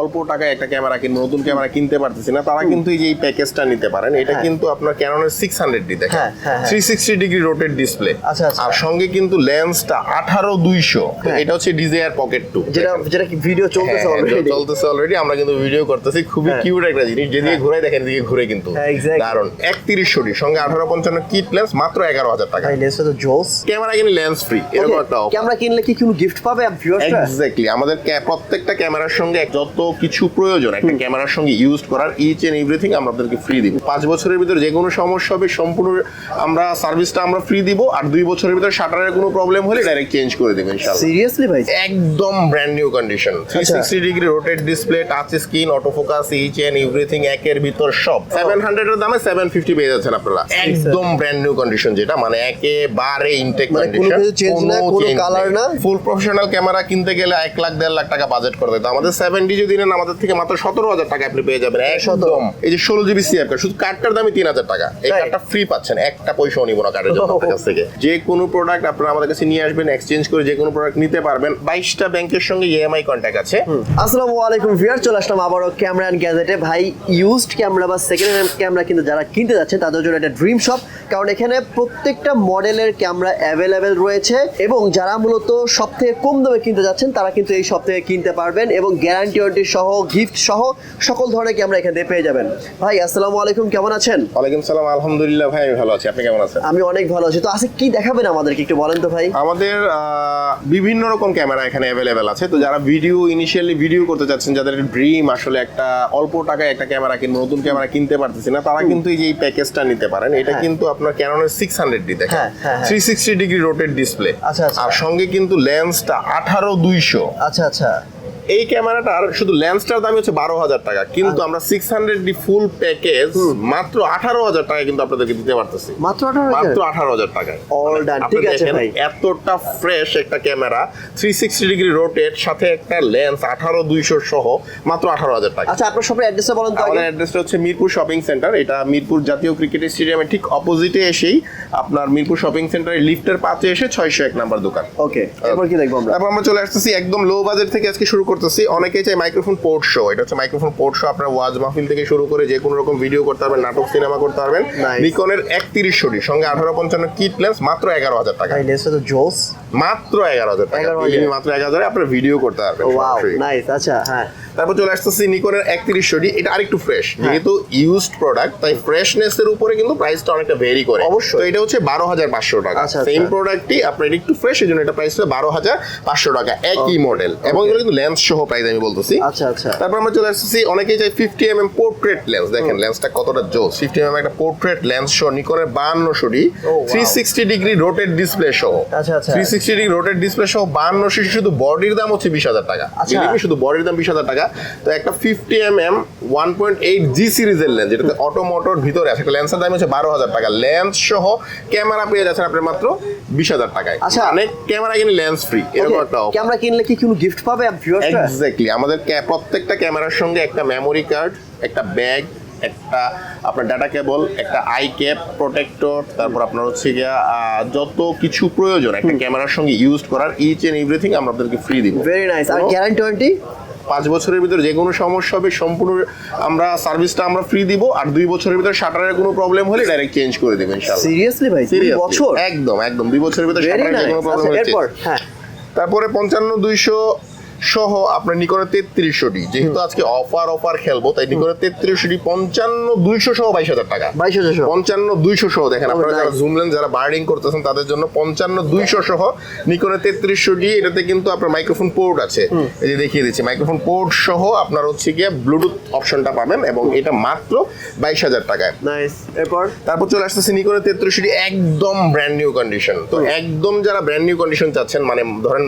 অল্প টাকায় একটা ক্যামেরা কিনবো নতুন ক্যামেরা কিনতে পারতেছি না তারা কিন্তু এই যে প্যাকেজটা নিতে পারেন এটা হ্যাঁ। কিন্তু আপনার ক্যাননের সিক্স হান্ড্রেড ডি দেখেন। Three sixty degree rotate display. আর সঙ্গে কিন্তু লেন্সটা আঠারো দুইশো। হ্যাঁ। এটা হচ্ছে ডিজায়ার পকেট টু যেটা যেটা কি ভিডিও চলতেছে হ্যাঁ, অলরেডি চলতেছে অলরেডি আমরা কিন্তু ভিডিও করতেছি। খুবই। কিউট একটা জিনিস। যেদিকে ঘুরে দেখেন দিকে ঘুরে কিন্তু কারণ একত্রিশশো ডি সঙ্গে আঠারো পঞ্চান্ন কিট লেন্স মাত্র এগারো হাজার টাকা। লেন্সটা তো জোস। ক্যামেরা কিনে লেন্স ফ্রি এরকম একটা ক্যামেরা কিনলে কি কোনো গিফট পাবে এক্স্যাক্টলি আমাদের প্রত্যেকটা ক্যামেরার সঙ্গে যত কিছু প্রয়োজন একটা ক্যামেরার সঙ্গে ইউজ করার ইচ এন্ড এভরিথিং আমরা আপনাদেরকে ফ্রি দিব। পাঁচ বছরের ভিতরে যে কোনো সমস্যা হবে সম্পূর্ণ আমরা সার্ভিসটা আমরা ফ্রি দিব আর দুই বছরের ভিতরে শাটারের কোনো প্রবলেম হলে ডাইরেক্ট চেঞ্জ করে দেবেন সিরিয়াসলি ভাই? একদম brand new condition three. Sixty degree rotate display touch screen autofocus each and everything একের ভিতর সব। সেভেন হান্ড্রেডের দামে সেভেন ফিফটি পেয়ে যাচ্ছেন আপনারা। একদম ব্র্যান্ড নিউ কন্ডিশন যেটা মানে একেবারে ইনটেক মানে কোনো কন্ডিশন কোনো colour না? ফুল প্রফেশনাল ক্যামেরা কিনতে গেলে এক লাখ দেড় লাখ টাকা বাজেট করে দিতে আমাদের সেভেন ডি যদি নেন আমাদের থেকে মাত্র সতেরো হাজার টাকা আপনি পেয়ে যাবেন একদম। এই যে ষোলো জিবি সিআর কার্ড শুধু কার্ডটার দামই তিন হাজার টাকা। এই কার্ডটা ফ্রি পাচ্ছেন একটা পয়সাও নিব না কার্ডের জন্য কাছ থেকে। যে কোনো প্রোডাক্ট আপনারা আমাদের কাছে নিয়ে আসবেন এক্সচেঞ্জ করে যে কোনো প্রোডাক্ট নিতে পারবেন। বাইশটা ব্যাংকের সঙ্গে ইএমআই কন্ট্যাক্ট আছে। আসসালামু আলাইকুম ভিউয়ার চলে আসলাম আবারও ক্যামেরা অ্যান্ড গ্যাজেটে ভাই ইউজড ক্যামেরা বা সেকেন্ড হ্যান্ড ক্যামেরা কিন্তু যারা কিনতে যাচ্ছে তাদের জন্য একটা ড্রিম শপ কারণ এখানে প্রত্যেকটা মডেলের ক্যামেরা অ্যাভেলেবেল রয়েছে এবং যারা মূলত সব থেকে কম দামে কিনতে যাচ্ছেন তারা কিন্তু এই সব থেকে কিনতে পারবেন এবং গ্যারান্টি ওয়ারেন্টি সহ গিফট সহ সকল ধরনের ক্যামেরা এখান থেকে পেয়ে যাবেন। ভাই আসসালামু আলাইকুম কেমন আছেন? ওয়ালাইকুম সালাম আলহামদুলিল্লাহ ভাই আমি ভালো আছি। আপনি কেমন আছেন? আমি অনেক ভালো আছি। তো আজকে কি দেখাবেন আমাদেরকে একটু বলেন তো ভাই। আমাদের বিভিন্ন রকম ক্যামেরা এখানে অ্যাভেলেবেল আছে। তো যারা ভিডিও ইনিশিয়ালি ভিডিও করতে চাচ্ছেন যাদের ড্রিম আসলে একটা অল্প টাকায় একটা ক্যামেরা কিনবো নতুন ক্যামেরা কিনতে পারতেছি না তারা কিন্তু এই যে প্যাকেজটা নিতে পারেন। এটা হ্যাঁ। কিন্তু আপনার ক্যাননের সিক্স হান্ড্রেড ডি দেখেন। Three sixty degree rotate display আচ্ছা, আচ্ছা। আর সঙ্গে কিন্তু লেন্সটা আঠারো দুইশো। আচ্ছা আচ্ছা। এই ক্যামেরাটার শুধু লেন্সটার দাম হচ্ছে বারো হাজার টাকা। কিন্তু। আমরা six hundred D full package মাত্র আঠারো হাজার টাকা কিন্তু আপনাদেরকে দিতে পারতেছি। মাত্র মাত্র আঠারো হাজার টাকায়। Done. ঠিক আছে ভাই। এতটা ফ্রেশ একটা camera three sixty degree rotate সাথে একটা লেন্স আঠারো দুইশো সহ মাত্র আঠারো হাজার টাকা। আচ্ছা আপনার শপের অ্যাড্রেসটা বলেন তো আমাদের অ্যাড্রেসটা হচ্ছে মিরপুর শপিং সেন্টার এটা মিরপুর জাতীয় ক্রিকেট স্টেডিয়ামের ঠিক অপোজিটে এসেই আপনার মিরপুর শপিং সেন্টারের লিফটের পাশে এসে ছয়শো এক নাম্বার দোকান। ওকে এরপর কি দেখব আমরা? তারপর আমরা চলে আসতেছি একদম লো বাজেট থেকে আজকে শুরু করতেছি। অনেকেই চাই মাইক্রোফোন পোর্ট শো এটা হচ্ছে মাইক্রোফোন পোর্ট শো আপনার ওয়াজ মাহফিল থেকে শুরু করে যে কোনো রকম ভিডিও করতে পারবেন নাটক সিনেমা করতে পারবেন. নিকনের একত্রিশশোটি সঙ্গে আঠারো পঞ্চান্ন কিট লেন্স মাত্র এগারো হাজার টাকা। লেন্সটা তো জোস মাত্র এগারো হাজার টাকা। মাত্র এগারো হাজারে আপনার ভিডিও করতে পারবেন নাইস আচ্ছা হ্যাঁ। তারপর চলে আসতেছি নিকনের একত্রিশশো ডি এটা আরেকটু ফ্রেশ হ্যাঁ। যেহেতু ইউজড প্রোডাক্ট তাই ফ্রেশনেস এর উপরে কিন্তু প্রাইসটা অনেকটা ভেরি করে। অবশ্যই। তো এটা হচ্ছে বারো হাজার পাঁচশো টাকা। আচ্ছা, সেম আচ্ছা। প্রোডাক্টটি আপনার একটু ফ্রেশ এই জন্য এটা প্রাইস বারো হাজার পাঁচশো টাকা। একই মডেল এবং এগুলো কিন্তু লেন্স সহ প্রাইস আমি বলতেছি। আচ্ছা আচ্ছা। তারপর আমরা চলে আসতেছি অনেকেই চাই fifty M M portrait lens দেখেন লেন্সটা কতটা জোস। ফিফটি এম এম একটা পোর্ট্রেট লেন্স সহ নিকনের বাহান্নশো D. Three sixty degree rotate display সহ। আচ্ছা, আচ্ছা। সিক্সটি ডিগ্রি রোটেট ডিসপ্লে সহ বাহান্নশো শুধু বডির দাম হচ্ছে বিশ হাজার টাকা। আচ্ছা। Believe শুধু বডির দাম বিশ হাজার টাকা। তো একটা fifty M M one point eight G সিরিজের লেন্স যেটাতে অটো মোটর ভিতরে আছে। একটা লেন্সের দাম হচ্ছে বারো হাজার টাকা। লেন্স সহ ক্যামেরা পেয়ে যাচ্ছেন আপনি মাত্র বিশ হাজার টাকায়। আচ্ছা। অনেক ক্যামেরা কিনে লেন্স ফ্রি এরকম একটা ক্যামেরা কিনলে কি কোনো গিফট পাবে এক্স্যাক্টলি আমাদের প্রত্যেকটা ক্যামেরার সঙ্গে একটা মেমোরি কার্ড একটা ব্যাগ একটা আপনার ডাটা কেবল একটা আই ক্যাপ প্রোটেক্টর তারপর আপনার হচ্ছে গিয়া যত কিছু প্রয়োজন একটা ক্যামেরার সঙ্গে ইউজ করার ইচ এন্ড এভরিথিং আমরা আপনাদেরকে ফ্রি দিব। ভেরি নাইস আর গ্যারান্টি ওয়ারেন্টি পাঁচ বছরের ভিতরে যে কোনো সমস্যা হবে সম্পূর্ণ আমরা সার্ভিসটা আমরা ফ্রি দিব আর দুই বছরের ভিতরে শাটারের কোনো প্রবলেম হলে ডাইরেক্ট চেঞ্জ করে দেবেন ইনশাআল্লাহ। সিরিয়াসলি ভাই? দুই বছর? একদম একদম। দুই বছরের ভিতরে শাটারের কোনো প্রবলেম আচ্ছা হলে এরপর? হ্যাঁ। তারপরে পঞ্চান্ন দুইশো সহ আপনার নিকনের তেত্রিশশো ডি যেহেতু আজকে অফার অফার খেলব তাই নিকনের তেত্রিশশো ডি পঞ্চান্ন দুইশো সহ বাইশ হাজার টাকা। বাইশ হাজার পঞ্চান্ন দুইশো সহ দেখেন Oh, আপনারা যারা. জুমলেন যারা বার্ডিং করতেছেন তাদের জন্য পঞ্চান্ন দুইশো সহ নিকনের তেত্রিশশো ডি এটাতে কিন্তু আপনার মাইক্রোফোন পোর্ট আছে। এই যে দেখিয়ে দিচ্ছি মাইক্রোফোন পোর্ট সহ আপনার হচ্ছে গিয়ে ব্লুটুথ অপশনটা পাবেন এবং এটা মাত্র বাইশ হাজার টাকায়। এরপর? তারপর চলে আসতেছে নিকনের তেত্রিশটি একদম ব্র্যান্ড নিউ কন্ডিশন তো একদম যারা ব্র্যান্ড নিউ কন্ডিশন চাচ্ছেন মানে ধরেন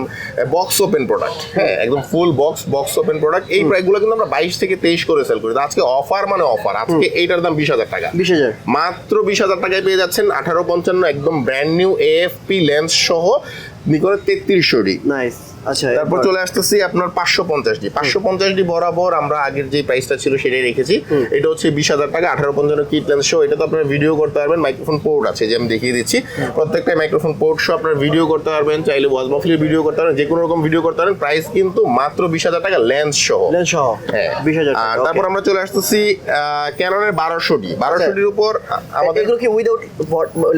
বক্স ওপেন প্রোডাক্ট হ্যাঁ একদম full box box open product এই প্রাইসগুলো কিন্তু আমরা বাইশ থেকে তেইশ করে সেল করি। আজকে অফার মানে অফার আজকে এইটার দাম বিশ হাজার টাকা। বিশ হাজার। মাত্র বিশ হাজার টাকায় পেয়ে যাচ্ছেন আঠারো পঞ্চান্ন একদম ব্র্যান্ড নিউ এএফপি লেন্স সহ নিকনের তেত্রিশশো ডি। নাইস আচ্ছা, তারপর চলে আসতেছি আপনার পাঁচশো পঞ্চাশ ডি। পাঁচশো পঞ্চাশ ডি বরাবর আমরা আগের যে প্রাইসটা ছিল সেটাই রেখেছি। এটা হচ্ছে বিশ হাজার টাকা আঠারো পঞ্চান্ন কিট লেন্স শো এটা তো আপনারা ভিডিও করতে পারবেন মাইক্রোফোন পোর্ট আছে যে আমি দেখিয়ে দিচ্ছি। প্রত্যেকটা মাইক্রোফোন পোর্ট শো আপনারা ভিডিও করতে পারবেন চাইলে ওয়াজ মাহফিলের ভিডিও করতে পারবেন যে কোনো রকম ভিডিও করতে পারবেন। প্রাইস কিন্তু মাত্র বিশ হাজার টাকা লেন্স সহ লেন্স সহ হ্যাঁ। বিশ হাজার আর তারপর আমরা চলে আসতেছি ক্যাননের বারোশো ডি। বারোশো ডির উপর আমাদের এগুলো কি উইদাউট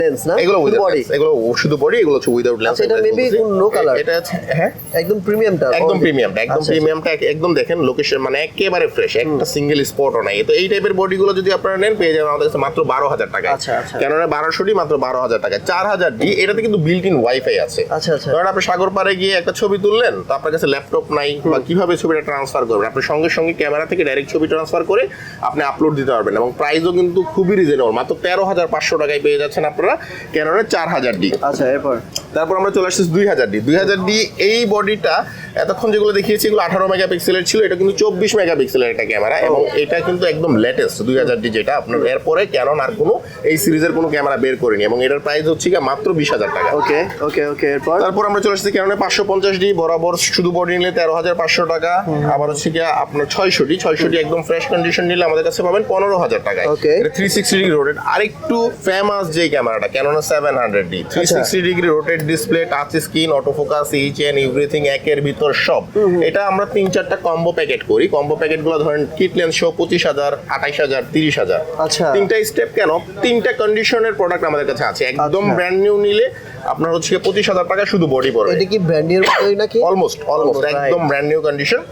লেন্স না? এগুলো উইদাউট এগুলো শুধু বডি এগুলো হচ্ছে উইদাউট লেন্স এটা maybe no color। এটা হ্যাঁ? একদম প্রিমিয়ামটা একদম প্রিমিয়ামটা একদম প্রিমিয়ামটা একদম দেখেন লোকেশন মানে একেবারে ফ্রেশ একটা সিঙ্গেল স্পটও নাই। তো এই টাইপের বডিগুলো যদি আপনারা নেন পেয়ে যাবেন আমাদের কাছে মাত্র বারো হাজার টাকা আচ্ছা, আচ্ছা। কেননা বারোশো মাত্র বারো হাজার টাকা চার হাজার ডি এটাতে কিন্তু বিল্ট ইন ওয়াইফাই আছে। আচ্ছা। ধরেন আপনি সাগর পাড়ে গিয়ে একটা ছবি তুললেন তো আপনার কাছে ল্যাপটপ নাই বা কীভাবে ছবিটা ট্রান্সফার করবেন? আপনি সঙ্গে সঙ্গে ক্যামেরা থেকে ডাইরেক্ট ছবি ট্রান্সফার করে আপনি আপলোড দিতে পারবেন এবং প্রাইসও কিন্তু খুবই রিজনেবল মাত্র তেরো হাজার পাঁচশো টাকায় পেয়ে যাচ্ছেন আপনারা ক্যাননের চার হাজার ডি আচ্ছা এরপর? তারপর আমরা চলে আসছি দুই হাজার ডি দুই হাজার ডি এই বডিটা এতক্ষণ যেগুলো দেখিয়েছি এগুলো আঠারো মেগাপিক্সেলের ছিল এটা কিন্তু চব্বিশ মেগাপিক্সেলের একটা ক্যামেরা এবং এটা কিন্তু একদম লেটেস্ট দুই হাজার ডি যেটা। আপনার এরপরে ক্যানন আর কোনো এই সিরিজের কোনো ক্যামেরা বের করেনি এবং এটার প্রাইস হচ্ছে কি মাত্র বিশ হাজার টাকা। ওকে ওকে ওকে এরপর? তারপর আমরা চলে আসছি ক্যাননে পাঁচশো পঞ্চাশ ডি বরাবর শুধু বডি নিলে তেরো হাজার পাঁচশো টাকা আবার হচ্ছে কি আপনার ছয়শো ডি ছয়শো ডি একদম ফ্রেশ কন্ডিশন নিলে আমাদের কাছে পাবেন পনেরো হাজার টাকায়। Okay. Three sixty degree rotated আরেকটু ফেমাস যে ক্যামেরাটা Canon seven hundred D. Three. Sixty degree rotated display touch screen auto focus each and everything একের ভিতর সব। এটা আমরা তিন চারটা কম্বো প্যাকেট করি। কম্বো প্যাকেটগুলো ধরেন কিট লেন্স সহ পঁচিশ হাজার আঠাইশ হাজার তিরিশ হাজার। আচ্ছা। তিনটা স্টেপ কেন? তিনটা কন্ডিশনের প্রোডাক্ট আমাদের কাছে আছে। একদম আচ্ছা। ব্র্যান্ড নিউ নিলে আপনার হচ্ছে পঁচিশ হাজার টাকা শুধু বডি পড়বে। এটা কি ব্র্যান্ডের মতোই নাকি? অলমোস্ট অলমোস্ট একদম ব্র্যান্ড নিউ কন্ডিশন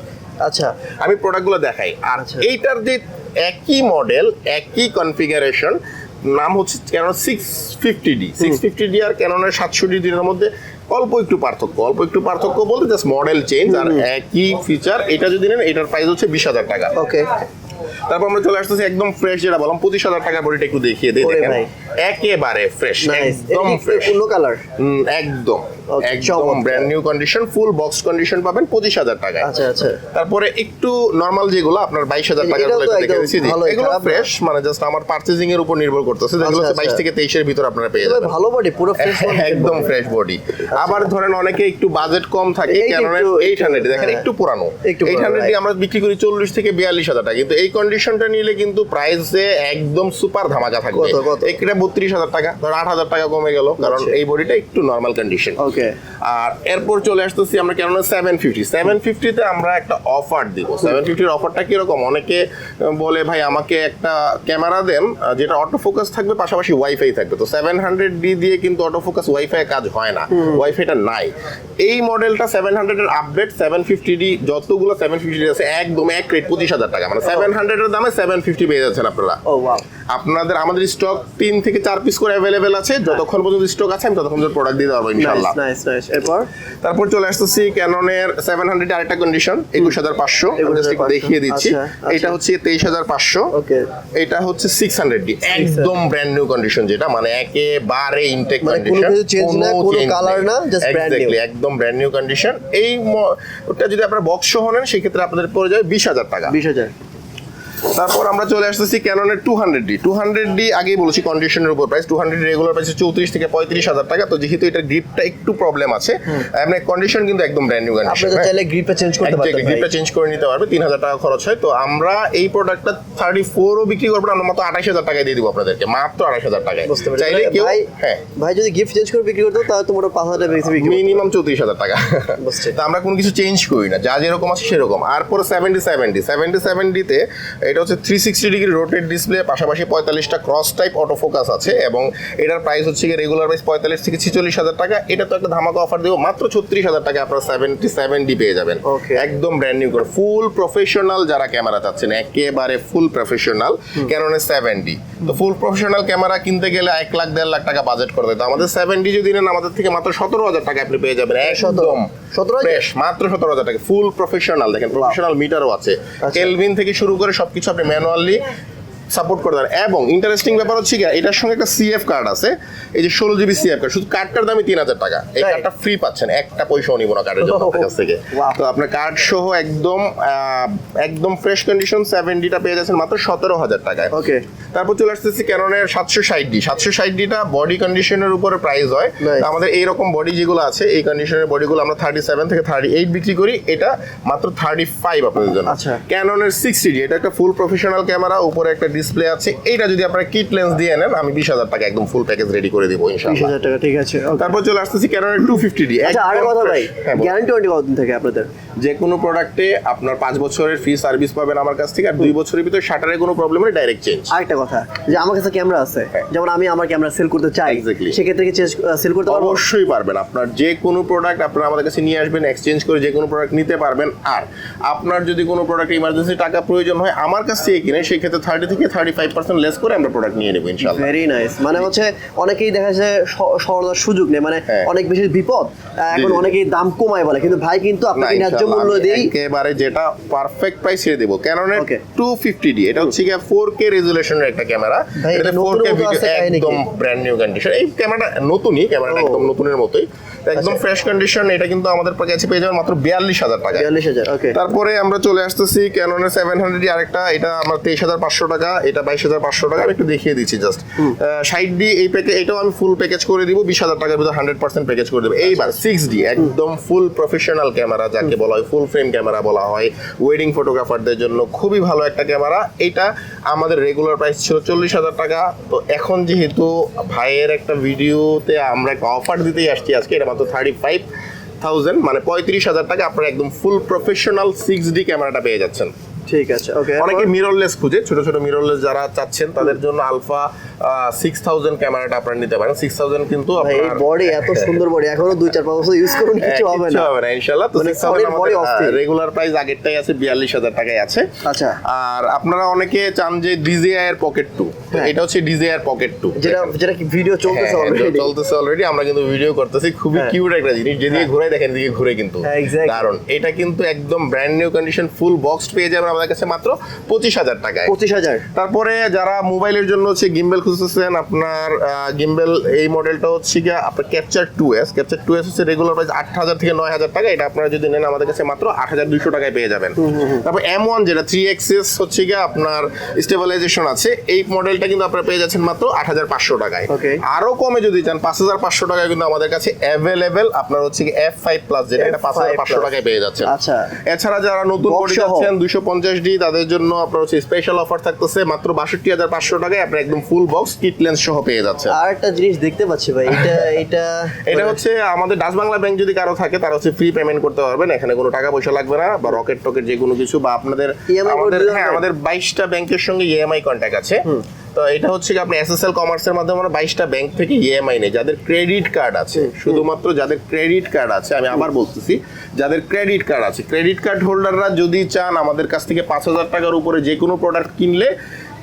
আচ্ছা। আমি প্রোডাক্টগুলো দেখাই। আর আচ্ছা। এইটার যে একই মডেল একই কনফিগারেশন নাম হচ্ছে কেন? Six fifty D six fifty D আর ক্যাননের সাতশো ডি এর মধ্যে অল্প একটু পার্থক্য অল্প একটু পার্থক্য বলতে জাস্ট মডেল চেঞ্জ আর একই ফিচার এটা যদি নেন এটার প্রাইস হচ্ছে বিশ হাজার টাকা। ওকে তারপর আমরা চলে আসতেছি একদম ফ্রেশ যেটা বললাম পঁচিশ হাজার টাকা বডিটা একটু দেখিয়ে দিই একেবারে ফ্রেশ একদম ফ্রেশ অন্য কালার একদম। একদম brand new condition full box condition পাবেন পঁচিশ হাজার টাকায়। আচ্ছা আচ্ছা। তারপরে একটু নর্মাল যেগুলো আপনার বাইশ হাজার টাকা দেখে দিচ্ছি। এগুলো ফ্রেশ মানে জাস্ট আমার পার্চেজিং এর উপর নির্ভর করতেছে। যেগুলো আচ্ছা, বাইশ আচ্ছা। থেকে তেইশের ভিতর আপনারা পেয়ে যাবেন। ভালো বডি পুরো ফ্রেশ একদম ফ্রেশ বডি আবার ধরেন অনেকে একটু বাজেট কম থাকে এইট এইট হান্ড্রেড দেখেন হ্যাঁ। একটু পুরানো। একটু এইট হান্ড্রেড আমরা বিক্রি করি চল্লিশ থেকে বিয়াল্লিশ হাজার টাকা। কিন্তু এই কন্ডিশনটা নিলে কিন্তু প্রাইসে একদম সুপার ধামাকা থাকবে। কত? বত্রিশ হাজার টাকা ধর আট হাজার টাকা কমে গেল কারণ আচ্ছা। এই বডিটা একটু নর্মাল কন্ডিশন ওকে আর এরপর চলে আসতেছি আমরা কেন সেভেন ফিফটি সেভেন ফিফটিতে আমরা একটা অফার দিব। সেভেন ফিফটির অফারটা কীরকম? অনেকে বলে ভাই আমাকে একটা ক্যামেরা দেন যেটা অটো ফোকাস থাকবে পাশাপাশি ওয়াইফাই থাকবে। তো সেভেন হান্ড্রেড ডি দিয়ে কিন্তু অটো ফোকাস ওয়াইফাই কাজ হয় না। ওয়াইফাইটা নাই। এই মডেলটা সেভেন হান্ড্রেডের আপডেট সেভেন ফিফটি ডি যতগুলো সেভেন ফিফটি আছে একদম এক রেট পঁচিশ হাজার টাকা। মানে সেভেন হান্ড্রেডের দামে সেভেন ফিফটি পেয়ে যাচ্ছেন আপনারা। ও আপনাদের আমাদের স্টক তিন থেকে চার পিস করে অ্যাভেলেবেল আছে। যতক্ষণ পর্যন্ত স্টক আছে আমি ততক্ষণ প্রোডাক্ট দিতে পারব নাইস ইনশাল্লাহ নাইস নাইস এরপর? তারপর চলে আসতেছি ক্যাননের সেভেন হান্ড্রেড আরেকটা কন্ডিশন একুশ হাজার পাঁচশো। দেখিয়ে দিচ্ছি। আচ্ছা, আচ্ছা। এটা হচ্ছে তেইশ হাজার পাঁচশো। ওকে এটা হচ্ছে সিক্স হান্ড্রেড ডি একদম ব্র্যান্ড নিউ কন্ডিশন যেটা মানে একেবারে ইনটেক মানে কোনো কন্ডিশন কিছু change না, কোনো color না, just brand new। একদম ব্র্যান্ড নিউ কন্ডিশন এই ওটা যদি আপনারা বক্স সহ নেন সেক্ষেত্রে আপনাদের পড়ে যাবে বিশ হাজার টাকা। বিশ হাজার। তারপর আমরা চলে আসতেছি ক্যাননের two hundred D two hundred D আগেই বলেছি কন্ডিশনের উপর price two hundred regular price চৌত্রিশ থেকে পঁয়ত্রিশ হাজার টাকা। তো যেহেতু এটা গ্রিপটা একটু প্রবলেম আছে মানে কন্ডিশন কিন্তু একদম ব্র্যান্ড নিউ কন্ডিশন তো চাইলে গ্রিপটা চেঞ্জ করতে পারতেন গ্রিপটা চেঞ্জ করে নিতে পারবে তিন হাজার টাকা খরচ হয়। তো আমরা এই প্রোডাক্টটা থার্টি ফোরও বিক্রি করব আমরা মাত্র আঠাশ হাজার টাকায় দিয়ে দিব আপনাদেরকে। মাত্র আঠাশ হাজার টাকায়। চাইলে কেউ হ্যাঁ। ভাই যদি গিফট চেঞ্জ করে বিক্রি করতো তাহলে তোমার পাঁচ হাজার টাকা। মিনিমাম চৌত্রিশ হাজার টাকা। বুঝছি। তা আমরা কোনো কিছু চেঞ্জ করি না। যা যেরকম আছে সেরকম। আর পরে সেভেন্টি সেভেন্টি সেভেন্টি সেভেন্টিতে এটা হচ্ছে three sixty degree rotated display পাশাপাশি পঁয়তাল্লিশটা ক্রস টাইপ অটো ফোকাস আছে এবং এটার প্রাইস হচ্ছে গিয়ে রেগুলার প্রাইস পঁয়তাল্লিশ থেকে ছিচল্লিশ হাজার টাকা। এটা তো একটা ধামাকা অফার দেবো মাত্র ছত্রিশ হাজার টাকা আপনারা সেভেন্টি সেভেন ডি পেয়ে যাবেন। একদম ব্র্যান্ড নিউ করে ফুল প্রফেশনাল যারা ক্যামেরা চাচ্ছেন একেবারে ফুল প্রফেশনাল ক্যাননের সেভেন ডি তো ফুল প্রফেশনাল ক্যামেরা কিনতে গেলে এক লাখ দেড় লাখ টাকা বাজেট করে দেয়। তো আমাদের সেভেন ডি যদি নেন আমাদের থেকে মাত্র সতেরো হাজার টাকা আপনি পেয়ে যাবেন। একদম সতেরো? ফ্রেশ মাত্র সতেরো হাজার টাকা ফুল প্রফেশনাল দেখেন প্রফেশনাল মিটারও আছে। আচ্ছা। কেলভিন থেকে শুরু করে সবকিছু আপনি ম্যানুয়ালি সাপোর্ট করে দেন। এবং ইন্টারেস্টিং ব্যাপার হচ্ছে কি এটার সঙ্গে একটা সিএফ কার্ড আছে। এই যে ষোলো জিবি সিএফ কার্ড শুধু কার্ডটার দামই তিন হাজার টাকা। এই কার্ডটা ফ্রি পাচ্ছেন একটা পয়সাও নিব না কার্ডের জন্য কাছ থেকে। তো আপনার কার্ড সহ একদম একদম ফ্রেশ কন্ডিশন সেভেন্টিটা পেয়ে যাচ্ছেন মাত্র সতেরো হাজার টাকায়। ওকে তারপর চলে আসতেছি ক্যাননের সাতশো ষাট ডি সাতশো ষাট ডিটা বডি কন্ডিশনের উপরে প্রাইস হয়। আমাদের এইরকম বডি যেগুলো আছে এই কন্ডিশনের বডিগুলো আমরা থার্টি সেভেন থেকে থার্টি এইট বিক্রি করি। এটা মাত্র থার্টি ফাইভ আপনাদের জন্য। আচ্ছা। ক্যাননের সিক্সটি ডি এটা একটা ফুল প্রফেশনাল ক্যামেরা উপরে একটা ডিসপ্লে আছে। এইটা যদি আপনারা কিট লেন্স দিয়ে নেন আমি বিশ হাজার টাকা একদম ফুল প্যাকেজ রেডি করে দিব বিশ ইনশাআল্লাহ হাজার টাকা ঠিক আছে তারপর চলে আসতেছি ক্যাননের টু ফিফটি ডি আচ্ছা আরেক কথা ভাই গ্যারান্টি ওয়ারেন্টি কতদিন থাকে আপনাদের? যে কোনো প্রোডাক্টে আপনার পাঁচ বছরের ফ্রি সার্ভিস পাবেন আমার কাছ থেকে আর দুই বছরের ভিতরে শাটারে কোনো প্রবলেম নেই ডাইরেক্ট চেঞ্জ আরেকটা কথা যে আমার কাছে ক্যামেরা আছে হ্যাঁ। যেমন আমি আমার ক্যামেরা সেল করতে চাই Exactly. সেক্ষেত্রে কি সেল করতে পারব? অবশ্যই পারবেন। আপনার যে কোনো প্রোডাক্ট আপনার আমাদের কাছে নিয়ে আসবেন এক্সচেঞ্জ করে যে কোনো প্রোডাক্ট নিতে পারবেন। আর আপনার যদি কোনো প্রোডাক্ট ইমার্জেন্সি টাকা প্রয়োজন হয় আমার কাছ থেকে কিনে সেই ক্ষেত্রে থার্টি থেকে থার্টি ফাইভ পার্সেন্ট লেস করে আমরা প্রোডাক্ট নিয়ে নেব ইনশাল্লাহ ভেরি নাইস মানে হচ্ছে অনেকেই দেখা যায় সরলার সুযোগ নেই মানে হ্যাঁ। অনেক বেশি বিপদ এখন। অনেকেই দাম কমায় বলে। কিন্তু ভাই কিন্তু আপনাকে ইনশাআল্লাহ, মূল্য দিই। একেবারে যেটা পারফেক্ট প্রাইস ছেড়ে দেবো। ক্যাননের Okay. টু ফিফটি ডি এটা হচ্ছে গিয়ে ফোর কে রেজুলেশনের একটা ক্যামেরা এটা এটাতে ফোর নতুনের কে মতো আছে কাহিনী কি? একদম ব্র্যান্ড নিউ কন্ডিশন এই ক্যামেরাটা নতুনই ক্যামেরাটা একদম নতুনের মতোই। একদম ফ্রেশ কন্ডিশন এটা কিন্তু আমাদের কাছে পেয়ে যাবেন মাত্র বিয়াল্লিশ হাজার টাকা বিয়াল্লিশ হাজার ওকে তারপরে আমরা চলে আসতেছি ক্যাননের সেভেন হান্ড্রেড আরেকটা। এটা আমার তেইশ হাজার পাঁচশো টাকা এটা বাইশ হাজার পাঁচশো টাকা আমি একটু দেখিয়ে দিচ্ছি জাস্ট ষাট ডি এই প্যাকেজ এটাও আমি ফুল প্যাকেজ করে দিব। বিশ হাজার টাকার ভিতরে হান্ড্রেড পার্সেন্ট প্যাকেজ করে দেবো। এইবার সিক্স ডি একদম ফুল প্রফেশনাল ক্যামেরা যাকে বলা হয় ফুল ফ্রেম ক্যামেরা বলা হয়। ওয়েডিং ফটোগ্রাফারদের জন্য খুবই ভালো একটা ক্যামেরা এটা আমাদের রেগুলার প্রাইস ছিল চল্লিশ হাজার টাকা। তো এখন যেহেতু ভাইয়ের একটা ভিডিওতে আমরা একটা অফার দিতেই আসছি আজকে, এটা মাত্র থার্টি ফাইভ থাউজেন্ড মানে পঁয়ত্রিশ হাজার টাকা, আপনারা একদম ফুল প্রফেশনাল সিক্স ডি ক্যামেরাটা পেয়ে যাচ্ছেন। ঠিক আছে ওকে অনেকে মিররলেস খুঁজে ছোট ছোট মিররলেস যারা চাচ্ছেন তাদের জন্য আলফা সিক্স থাউজেন্ড ক্যামেরাটা আপনারা নিতে পারেন। সিক্স থাউজেন্ড কিন্তু ভাই এই বডি এত সুন্দর বডি এখনও দুই চার পাঁচ বছর ইউজ করুন হ্যাঁ, কিছু হবে না। হবে না ইনশাল্লাহ তো মানে সিক্স থাউজেন্ড। রেগুলার প্রাইস আগেরটাই আছে বিয়াল্লিশ হাজার টাকায় আছে। আচ্ছা। আর আপনারা অনেকে চান যে ডিজিআই এর পকেট টু হ্যাঁ। এটা হচ্ছে ডিজিআই এর পকেট টু যেটা যেটা কি ভিডিও চলতেছে হ্যাঁ, অলরেডি চলতেছে অলরেডি আমরা কিন্তু ভিডিও করতেছি। খুবই হ্যাঁ। কিউট একটা জিনিস যেদিকে ঘুরে দেখেন এদিকে ঘুরে কিন্তু। হ্যাঁ, কারণ এটা কিন্তু একদম brand new condition full box পেয়ে যাবেন আমাদের কাছে মাত্র পঁচিশ হাজার টাকায়। পঁচিশ হাজার। তারপরে যারা মোবাইলের জন্য হচ্ছে গিম্বেল খুঁজতেছেন আপনার গিম্বেল এই মডেলটা হচ্ছে গিয়ে আপনার capture two S capture two S হচ্ছে রেগুলার প্রাইস আট হাজার থেকে নয় হাজার টাকা। এটা আপনারা যদি নেন আমাদের কাছে মাত্র আট হাজার দুইশো টাকায় পেয়ে যাবেন। তারপর এম ওয়ান যেটা থ্রি এক্সেস হচ্ছে গিয়ে আপনার স্টেবিলাইজেশন আছে এই মডেলটা কিন্তু আপনারা পেয়ে যাচ্ছেন মাত্র আট হাজার পাঁচশো টাকায়। আরও কমে যদি চান পাঁচ হাজার পাঁচশো টাকায় কিন্তু আমাদের কাছে অ্যাভেলেবেল আপনার হচ্ছে এফ ফাইভ প্লাস যেটা এটা পাঁচ হাজার পাঁচশো টাকায় পেয়ে যাচ্ছেন। আচ্ছা। এছাড়া যারা নতুন বডি যাচ্ছেন দুশো পঞ্চাশ ডি তাদের জন্য আপনার হচ্ছে স্পেশাল অফার থাকতেছে মাত্র বাষট্টি হাজার পাঁচশো টাকায় আপনি একদম ফুল বক্স কিট লেন্স সহ পেয়ে যাচ্ছে। আর একটা জিনিস দেখতে পাচ্ছি ভাই এটা এটা এটা হচ্ছে আমাদের ডাচ বাংলা ব্যাংক যদি কারও থাকে তারা হচ্ছে ফ্রি পেমেন্ট করতে পারবেন এখানে কোনো টাকা পয়সা লাগবে না বা রকেট টকেট যে কোনো কিছু বা আপনাদের আমাদের হ্যাঁ আমাদের বাইশটা ব্যাংকের সঙ্গে ইএমআই কন্ট্যাক্ট আছে। তো এটা হচ্ছে কি আপনি এসএসএল কমার্সের মাধ্যমে আমরা বাইশটা ব্যাংক থেকে ইএমআই নেই। যাদের ক্রেডিট কার্ড আছে শুধুমাত্র যাদের ক্রেডিট কার্ড আছে আমি আবার বলতেছি যাদের ক্রেডিট কার্ড আছে ক্রেডিট কার্ড হোল্ডাররা যদি চান আমাদের কাছ থেকে পাঁচ হাজার টাকার উপরে যে কোনো প্রোডাক্ট কিনলে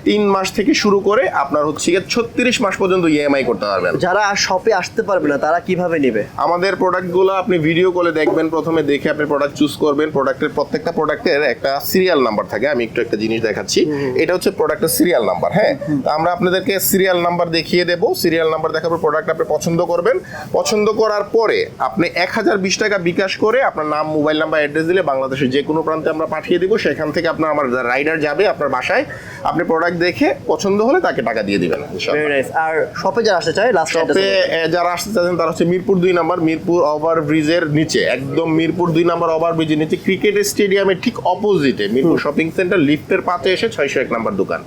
তিন মাস থেকে শুরু করে আপনার হচ্ছে গিয়ে ছত্রিশ মাস পর্যন্ত ইএমআই করতে পারবেন। যারা শপে আসতে পারবে না তারা কীভাবে নেবে? আমাদের প্রোডাক্টগুলো আপনি ভিডিও কলে দেখবেন প্রথমে দেখে আপনি প্রোডাক্ট চুজ করবেন। প্রোডাক্টের প্রত্যেকটা প্রোডাক্টের একটা সিরিয়াল নাম্বার থাকে। আমি একটু একটা জিনিস দেখাচ্ছি। এটা হচ্ছে প্রোডাক্টের সিরিয়াল নাম্বার হ্যাঁ? তো আমরা আপনাদেরকে সিরিয়াল নাম্বার দেখিয়ে দেবো। সিরিয়াল নাম্বার দেখার পর প্রোডাক্ট আপনি পছন্দ করবেন। পছন্দ করার পরে আপনি এক হাজার বিশ টাকা বিকাশ করে আপনার নাম মোবাইল নাম্বার অ্যাড্রেস দিলে বাংলাদেশের যে কোনো প্রান্তে আমরা পাঠিয়ে দেবো। সেখান থেকে আপনার আমার রাইডার যাবে আপনার বাসায় আপনি প্রোডাক্ট দেখে পছন্দ হলে তাকে টাকা দিয়ে দিবেন। আর শপে যারা আসতে চায় লাস্ট শপে যারা আসতে চাচ্ছেন তারা হচ্ছে মিরপুর দুই নাম্বার মিরপুর ওভার ব্রিজের নিচে একদম মিরপুর দুই নাম্বার ওভার ব্রিজের নিচে ক্রিকেট স্টেডিয়ামের ঠিক অপোজিটে মিরপুর শপিং সেন্টার লিফটের পাতে এসে ছয়শো এক নাম্বার দোকান।